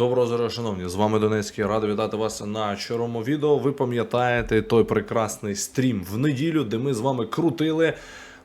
Доброго здоров'я, шановні! З вами Донецький. Радий вітати вас на чорному відео. Ви пам'ятаєте той прекрасний стрім в неділю, де ми з вами крутили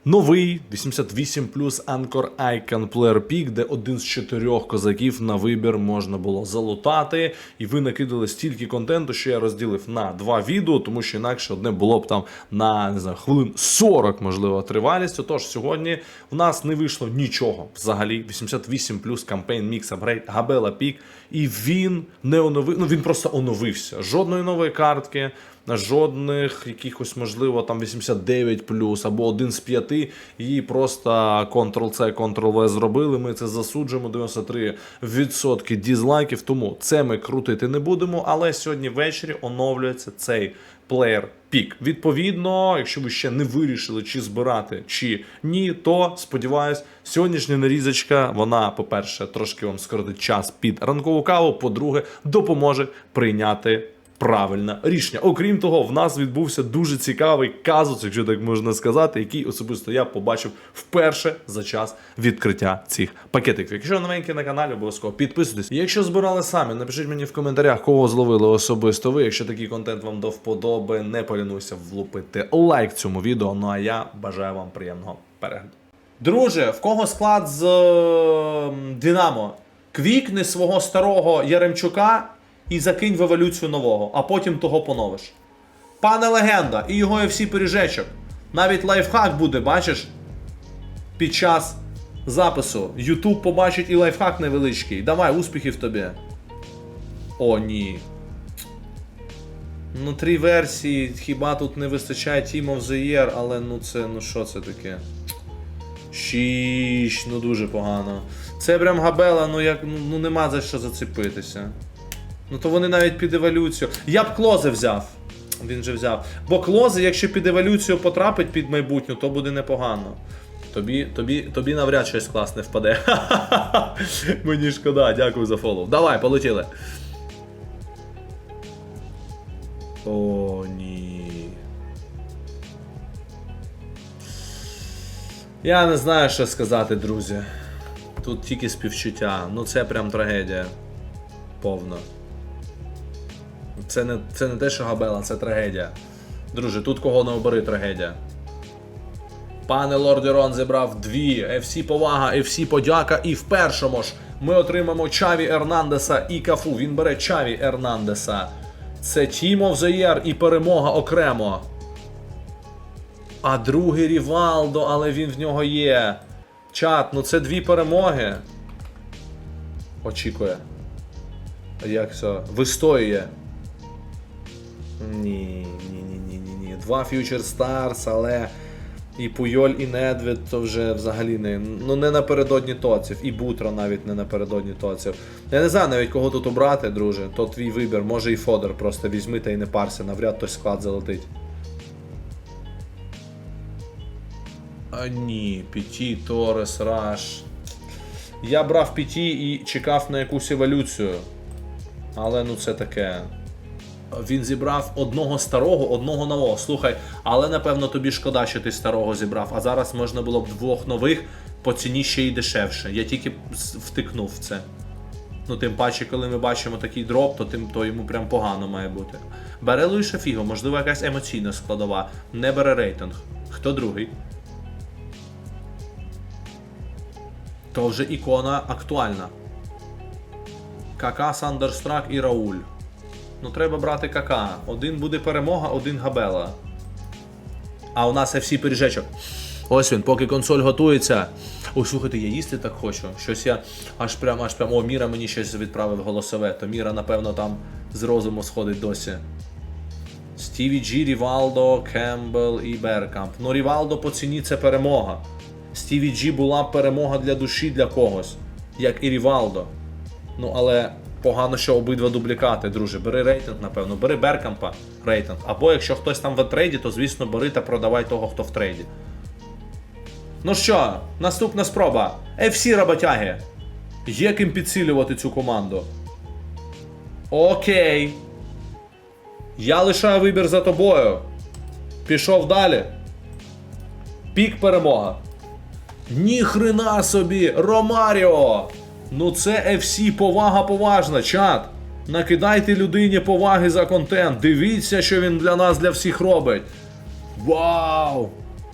новий 88 Anchor Icon Player Peak, де один з чотирьох козаків на вибір можна було залутати. І ви накидали стільки контенту, що я розділив на два відео, тому що інакше одне було б там на не знаю, хвилин 40, можливо, тривалістю. Тож сьогодні в нас не вийшло нічого взагалі. 88 кампейн Mix Upgrade Габела Пік. І він не оновив. Ну він просто оновився. Жодної нової картки. Жодних якихось, можливо, там 89 або один з п'яти. Її просто Ctrl-C, Ctrl-V зробили. Ми це засуджуємо. 93% дізлайків. Тому це ми крутити не будемо. Але сьогодні ввечері оновлюється цей плеєр пік. Відповідно, якщо ви ще не вирішили, чи збирати, чи ні, то сподіваюсь, сьогоднішня нарізочка, вона, по-перше, трошки вам скоротить час під ранкову каву. По-друге, допоможе прийняти. Правильне рішення. Окрім того, в нас відбувся дуже цікавий казус, якщо так можна сказати, який особисто я побачив вперше за час відкриття цих пакетиків. Якщо новенькі на каналі, обов'язково підписуйтесь. Якщо збирали самі, напишіть мені в коментарях, кого зловили особисто ви. Якщо такий контент вам до вподоби, не полінуйся влупити лайк цьому відео. Ну а я бажаю вам приємного перегляду. Друже, в кого склад з е, Динамо? Квікни свого старого Яремчука і закинь в еволюцію нового, а потім того поновиш. Пане легенда, і його всі пиріжечок. Навіть лайфхак буде, бачиш? Під час запису. Ютуб побачить і лайфхак невеличкий. Давай, успіхів тобі. О, ні. Ну, три версії, хіба тут не вистачає Team of the Year, але ну це, ну що це таке? Шість, ну дуже погано. Це прям габела, ну як ну, ну нема за що зацепитися. Ну то вони навіть під еволюцію. Я б клози взяв. Він же взяв. Бо клози, якщо під еволюцію потрапить під майбутню, то буде непогано. Тобі, тобі, тобі навряд щось класне впаде. Мені шкода, дякую за фоллоу. Давай, полетіли. О, ні. Я не знаю, що сказати, друзі. Тут тільки співчуття. Ну це прям трагедія. Повно. Це не, це не те, що габела, це трагедія. Друже, тут кого не обери трагедія. Пане Лордерон зібрав дві. FC повага, FC подяка. І в першому ж ми отримаємо Чаві Ернандеса і Кафу. Він бере Чаві Ернандеса. Це the Year і перемога окремо. А другий Рівалдо, але він в нього є. Чат, ну це дві перемоги. Очікує. Як це? Вистоює. Ні, ні, ні, ні, ні, ні. Два Future Stars, але і Пуйоль, і Недвід то вже взагалі не. Ну не напередодні тоців. І Бутро навіть не напередодні тоців. Я не знаю навіть кого тут обрати, друже. То твій вибір. Може і Фодор просто візьми та й не парся, навряд той склад залетить. А ні, Піті, Торес, Раш. Я брав Піті і чекав на якусь еволюцію. Але ну це таке. Він зібрав одного старого, одного нового. Слухай, але напевно тобі шкода, що ти старого зібрав. А зараз можна було б двох нових по ціні ще й дешевше. Я тільки втикнув в це. Ну, тим паче, коли ми бачимо такий дроп, то тим то йому прям погано має бути. Бере Луїша Фіго, можливо, якась емоційна складова. Не бере рейтинг. Хто другий? То вже ікона актуальна. Кака, Сандерстрак і Рауль. Ну, треба брати кака. Один буде перемога, один габела. А у нас FC пиріжечок. Ось він, поки консоль готується. Ой, слухайте, я їсти так хочу. Щось я аж прям, аж прям. О, Міра мені щось відправив голосове. То Міра, напевно, там з розуму сходить досі. Стіві Джі, Рівалдо, Кембл і Беркамп. Ну, Рівалдо по ціні це перемога. Стіві Джі була перемога для душі для когось, як і Рівалдо. Ну, але погано, що обидва дублікати, друже. Бери рейтинг, напевно, бери Беркампа рейтинг. Або якщо хтось там в трейді, то звісно бери та продавай того, хто в трейді. Ну що, наступна спроба. FC роботяги. Є ким підсилювати цю команду. Окей. Я лишаю вибір за тобою. Пішов далі. Пік перемога. Ніхрена собі! Ромаріо! Ну це FC, повага поважна, чат. Накидайте людині поваги за контент. Дивіться, що він для нас, для всіх робить. Вау!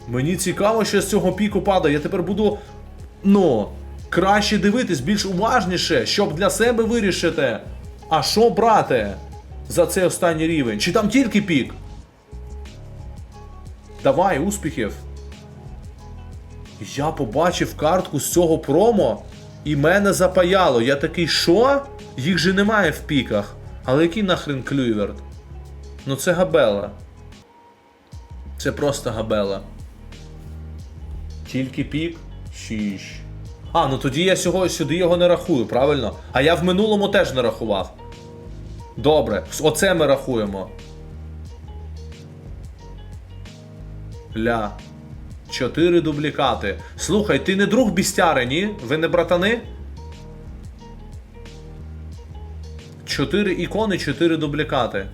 Мені цікаво, що з цього піку падає. Я тепер буду. Ну, краще дивитись, більш уважніше, щоб для себе вирішити. А що брати за цей останній рівень? Чи там тільки пік? Давай, успіхів. Я побачив картку з цього промо, і мене запаяло. Я такий, що? Їх же немає в піках. Але який нахрен клюйверт? Ну це габела. Це просто габела. Тільки пік? Шіш. А, ну тоді я сього, сюди його не рахую, правильно? А я в минулому теж не рахував. Добре, оце ми рахуємо. Ля. Чотири дублікати. Слухай, ти не друг бістяри, ні? Ви не братани? Чотири ікони, чотири дублікати.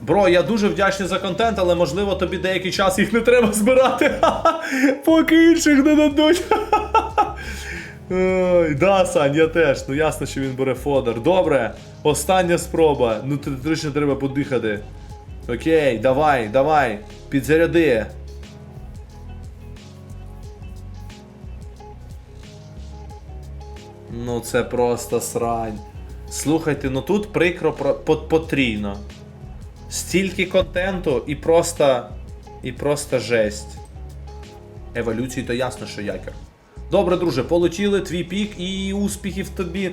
Бро, я дуже вдячний за контент, але можливо тобі деякий час їх не треба збирати. Поки інших не дадуть. Да, Сань, я теж. Ну ясно, що він бере фодер. Добре, остання спроба. Ну точно треба подихати. Окей, давай, давай. Підзаряди. Ну це просто срань. Слухайте, ну тут прикро потрійно. Стільки контенту і просто. І просто жесть. Еволюції то ясно, що якір. Добре, друже, полетіли твій пік і успіхів тобі.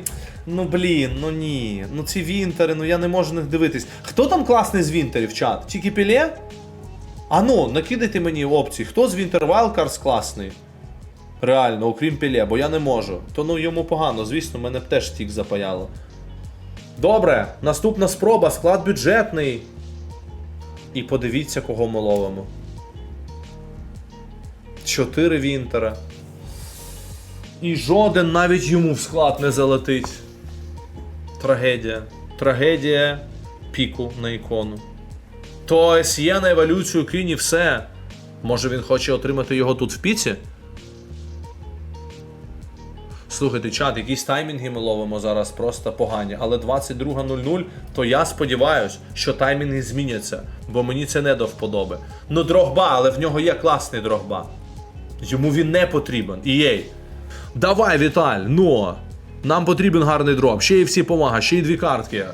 Ну блін, ну ні. Ну ці вінтери, ну я не можу них дивитись. Хто там класний з вінтерів, чат? Тільки піле? А ну, накидайте мені опції. Хто з Winter Wildcards класний? Реально, окрім піле, бо я не можу. То ну йому погано, звісно, мене б теж стік запаяло. Добре, наступна спроба, склад бюджетний. І подивіться, кого ми ловимо. Чотири Вінтера. І жоден навіть йому в склад не залетить. Трагедія. Трагедія піку на ікону. То є на еволюцію кинь і все. Може він хоче отримати його тут в піці? Слухайте, чат, якісь таймінги ми ловимо зараз просто погані, але 22.00, то я сподіваюся, що таймінги зміняться, бо мені це не до вподоби. Ну, дрогба, але в нього є класний дрогба. Йому він не потрібен. Ієй. Давай, Віталь, ну. Нам потрібен гарний дроп. Ще й всі помага, ще й дві картки.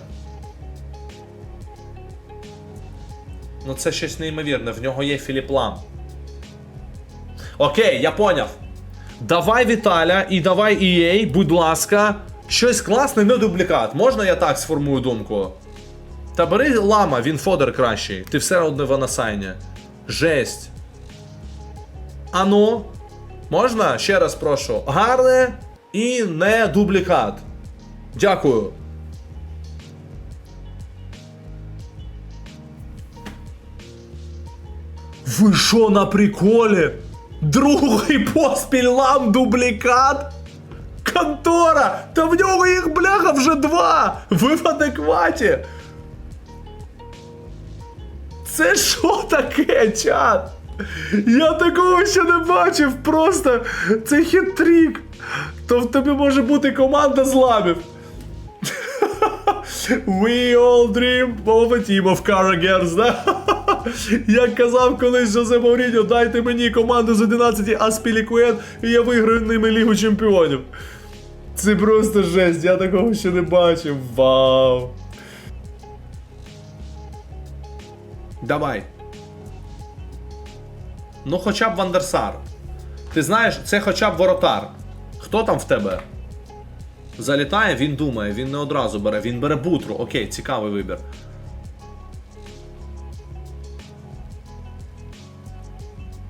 Ну це щось неймовірне, в нього є Філіп Лам. Окей, я поняв. Давай Віталя і давай EA, будь ласка, щось класне, не дублікат. Можна я так сформую думку? Та бери лама, він фодер кращий. Ти все одно в Анасайні. Жесть. Ану, можна? Ще раз прошу. Гарне і не дублікат. Дякую. Ви що на приколі? Другий поспіль лам дублікат? Контора! Та в нього їх бляха вже два! Ви в адекваті! Це що таке, чат? Я такого ще не бачив, просто це хитрік. То в тобі може бути команда зламів. We all dream of a team of Carragers, да? Як казав колись Жозе Мауріньо, дайте мені команду з 11 Аспілікуен, і я виграю ними Лігу Чемпіонів. Це просто жесть, я такого ще не бачив. Вау. Давай. Ну, хоча б Вандерсар. Ти знаєш, це хоча б воротар. Хто там в тебе? Залітає, він думає, він не одразу бере, він бере бутру. Окей, цікавий вибір.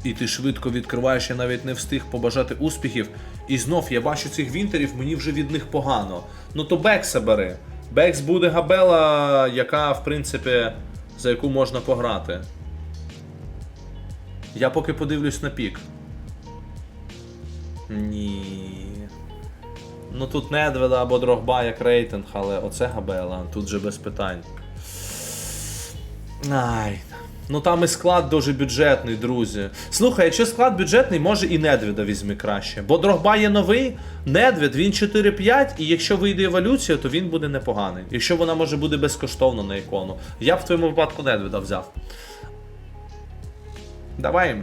І ти швидко відкриваєш, я навіть не встиг побажати успіхів. І знов я бачу цих вінтерів, мені вже від них погано. Ну то Бекса бери. Бекс буде габела, яка, в принципі, за яку можна пограти. Я поки подивлюсь на пік. Ні. Ну тут Недведа або Дрогба як рейтинг, але оце габела, тут же без питань. Ай. Ну там і склад дуже бюджетний, друзі. Слухай, якщо склад бюджетний, може і Недвіда візьми краще. Бо Дрогба є новий, Недвід, він 4-5, і якщо вийде еволюція, то він буде непоганий. Якщо вона може бути безкоштовно на ікону. Я б в твоєму випадку Недвіда взяв. Давай.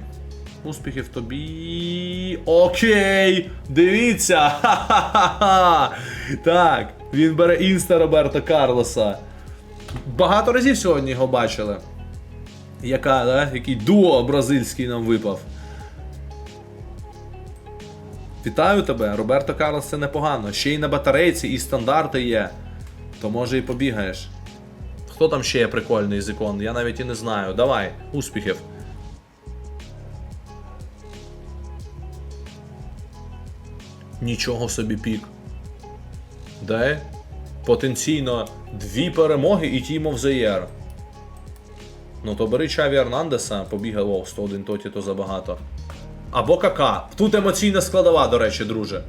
Успіхів тобі. Окей! Дивіться! Ха-ха-ха! Так, він бере інста Роберто Карлоса. Багато разів сьогодні його бачили. Яка, да? Який дуо бразильський нам випав. Вітаю тебе, Роберто Карлос це непогано. Ще й на батарейці, і стандарти є. То може і побігаєш. Хто там ще є прикольний з ікон? Я навіть і не знаю. Давай, успіхів. Нічого собі пік. Де? Потенційно дві перемоги і of the Year. Ну то бери Чаві Ернандеса, побігав о, 101 тоті, то забагато. Або Кака. Тут емоційна складова, до речі, друже.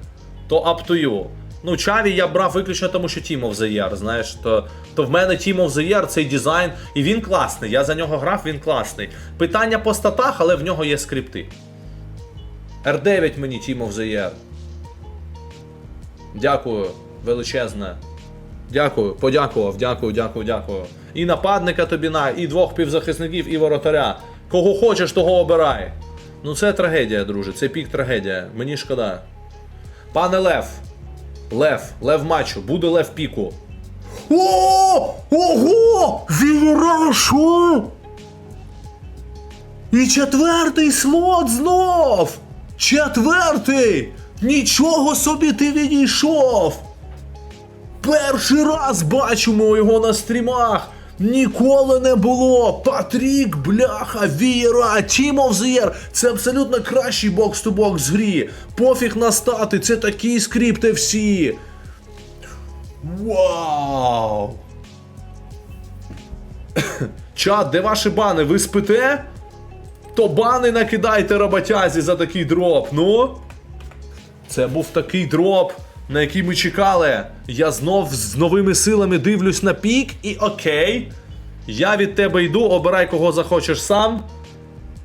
То up to you. Ну, Чаві я брав виключно тому, що Team of the знаєш, то, то в мене Team of the цей дизайн, і він класний. Я за нього грав, він класний. Питання по статах, але в нього є скрипти. R9 мені Team of the. Дякую, величезне. Дякую, подякував, дякую, дякую, дякую. І нападника тобі на, і двох півзахисників, і воротаря. Кого хочеш, того обирай. Ну це трагедія, друже, це пік трагедія. Мені шкода. Пане Лев. Лев, Лев матчу, буде Лев піку. О! Ого! Вірашу! І четвертий слот знов! Четвертий! Нічого собі ти відійшов! Перший раз бачимо його на стрімах! Ніколи не було! Патрік, бляха, Віра, the Year! Це абсолютно кращий бокс-то-бокс в грі! Пофіг на стати, це такі скрипти всі! Вау! Чат, де ваші бани? Ви спите? То бани накидайте роботязі за такий дроп, ну? Це був такий дроп, на який ми чекали. Я знов з новими силами дивлюсь на пік і окей. Я від тебе йду, обирай кого захочеш сам.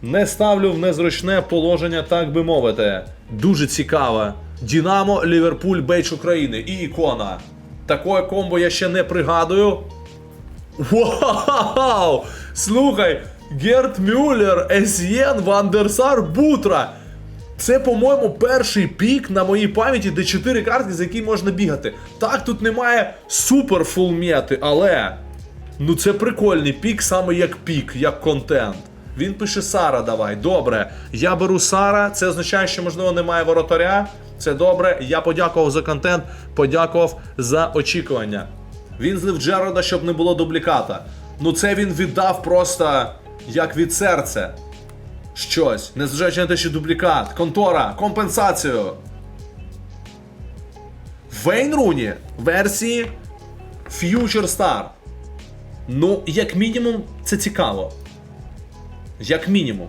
Не ставлю в незручне положення, так би мовити. Дуже цікаво. Дінамо, Ліверпуль, Бейдж України і ікона. Такое комбо я ще не пригадую. Вау! Слухай, Герт Мюллер, Есьєн, Вандерсар, Бутра. Це, по-моєму, перший пік на моїй пам'яті, де 4 картки, за які можна бігати. Так, тут немає супер фулмети, але. Ну це прикольний пік, саме як пік, як контент. Він пише Сара, давай. Добре. Я беру Сара, це означає, що можливо немає воротаря. Це добре. Я подякував за контент, подякував за очікування. Він злив Джерода, щоб не було дубліката. Ну це він віддав просто як від серця. Щось, незважаючи на те, що дублікат, контора, компенсацію. Вейн Руні версії Future Star. Ну, як мінімум, це цікаво. Як мінімум.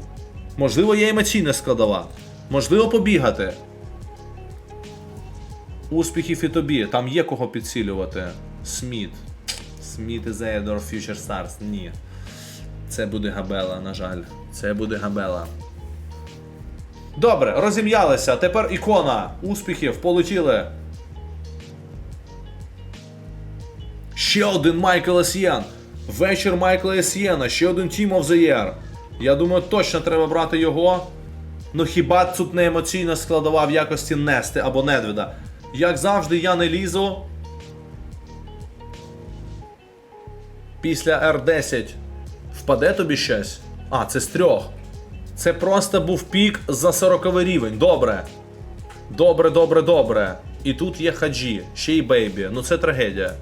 Можливо, є емоційна складова. Можливо, побігати. Успіхів і тобі. Там є кого підсилювати. Сміт. Сміт і Зеєдор Future Stars. Ні. Це буде габела, на жаль. Це буде габела. Добре, розім'ялися. Тепер ікона. Успіхів, полетіли. Ще один Майкл Есьєн. Вечір Майкла Есьєна. Ще один Team of the Year. Я думаю, точно треба брати його. Ну хіба тут не емоційна складова в якості Нести або Недвіда. Як завжди, я не лізу. Після R10 впаде тобі щось? А, це з трьох. Це просто був пік за 40 рівень. Добре. Добре, добре, добре. І тут є хаджі, ще й бейбі. Ну це трагедія.